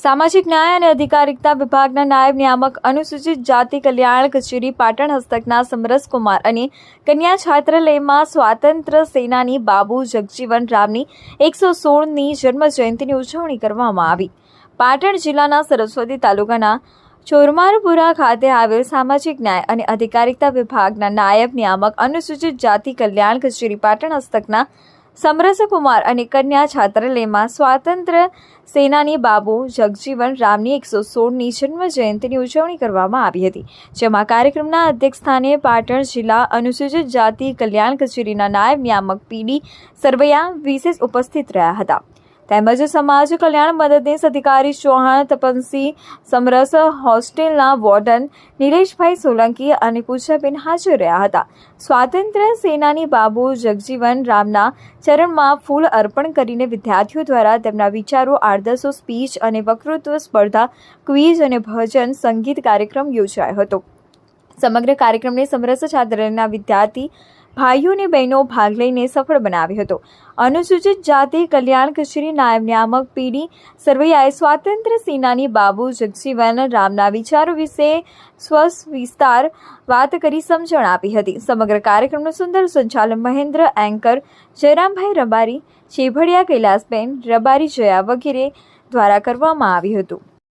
સામાજિક ન્યાય અને અધિકારિતા વિભાગના નાયબ નિયામક અનુસૂચિત જાતિ કલ્યાણ કચેરી પાટણ હસ્તકના સમરસ કુમાર અને કન્યા છાત્રાલયમાં સ્વાતંત્ર્ય સેનાની બાબુ જગજીવન રામની એકસો સોળની જન્મ જયંતિની ઉજવણી કરવામાં આવી. પાટણ જિલ્લાના સરસ્વતી તાલુકાના ચોરમારપુરા ખાતે આવેલ સામાજિક ન્યાય અને અધિકારિતા વિભાગના નાયબ નિયામક અનુસૂચિત જાતિ કલ્યાણ કચેરી પાટણ હસ્તકના સમરસકુમાર અને કન્યા છાત્રાલયમાં સ્વાતંત્ર્ય સેનાની બાબુ જગજીવન રામની એકસો સોળની જન્મ જયંતિની ઉજવણી કરવામાં આવી હતી, જેમાં કાર્યક્રમના અધ્યક્ષ સ્થાને પાટણ જિલ્લા અનુસૂચિત જાતિ કલ્યાણ કચેરીના નાયબ નિયામક પીડી સરવૈયા વિશેષ ઉપસ્થિત રહ્યા હતા. તેમજ સમાજ કલ્યાણ મદદનીશ અધિકારી ચૌહાણ તપનસિંહ સમરસ હોસ્ટેલના વોર્ડન નિલેશભાઈ સોલંકી અને પૂજાબેન હાજર રહ્યા હતા. સ્વાતંત્ર્ય સેનાની બાબુ જગજીવન રામના ચરણમાં ફૂલ અર્પણ કરીને વિદ્યાર્થીઓ દ્વારા તેમના વિચારો, આદર્શો, સ્પીચ અને વક્તૃત્વ સ્પર્ધા, ક્વિઝ અને ભજન, સંગીત કાર્યક્રમ યોજાયો હતો. સમગ્ર કાર્યક્રમને સમરસ છાત્રાલયના વિદ્યાર્થી ભાઈઓ અને બહેનો ભાગ લઈને સફળ બનાવ્યો હતો. અનુસૂચિત જાતિ કલ્યાણ કચેરી નાયબ નિયામક પીડી સરવૈયાએ સ્વાતંત્ર્ય સેનાની બાબુ જગજીવન રામના વિચારો વિશે સ્વવિસ્તાર વાત કરી સમજણ આપી હતી. સમગ્ર કાર્યક્રમનું સુંદર સંચાલન મહેન્દ્ર એન્કર, જયરામભાઈ રબારી ચેભડિયા કૈલાસબેન, રબારી જયા વગેરે દ્વારા કરવામાં આવ્યું હતું.